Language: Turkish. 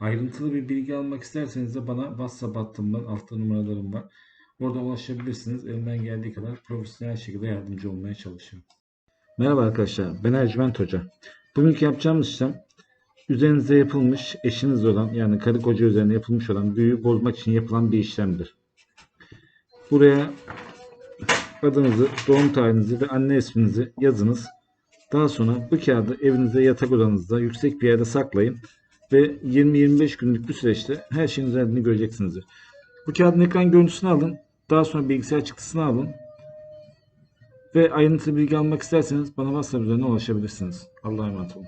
Ayrıntılı bir bilgi almak isterseniz de bana WhatsApp hattımdan altta numaralarım var. Oradan ulaşabilirsiniz. Elimden geldiği kadar profesyonel şekilde yardımcı olmaya çalışıyorum. Merhaba arkadaşlar. Ben Ercüment Hoca. Bugünkü yapacağımız işlem üzerinize yapılmış eşiniz olan yani karı koca üzerine yapılmış olan büyüyü bozmak için yapılan bir işlemdir. Buraya adınızı, doğum tarihinizi ve anne isminizi yazınız. Daha sonra bu kağıdı evinizde yatak odanızda yüksek bir yerde saklayın ve 20-25 günlük bir süreçte her şeyin üzerinde göreceksinizdir. Bu kağıdın ekran görüntüsünü alın. Daha sonra bilgisayar çıktısını alın. Ve ayrıntılı bilgi almak isterseniz bana WhatsApp üzerinden ulaşabilirsiniz. Allah'a emanet olun.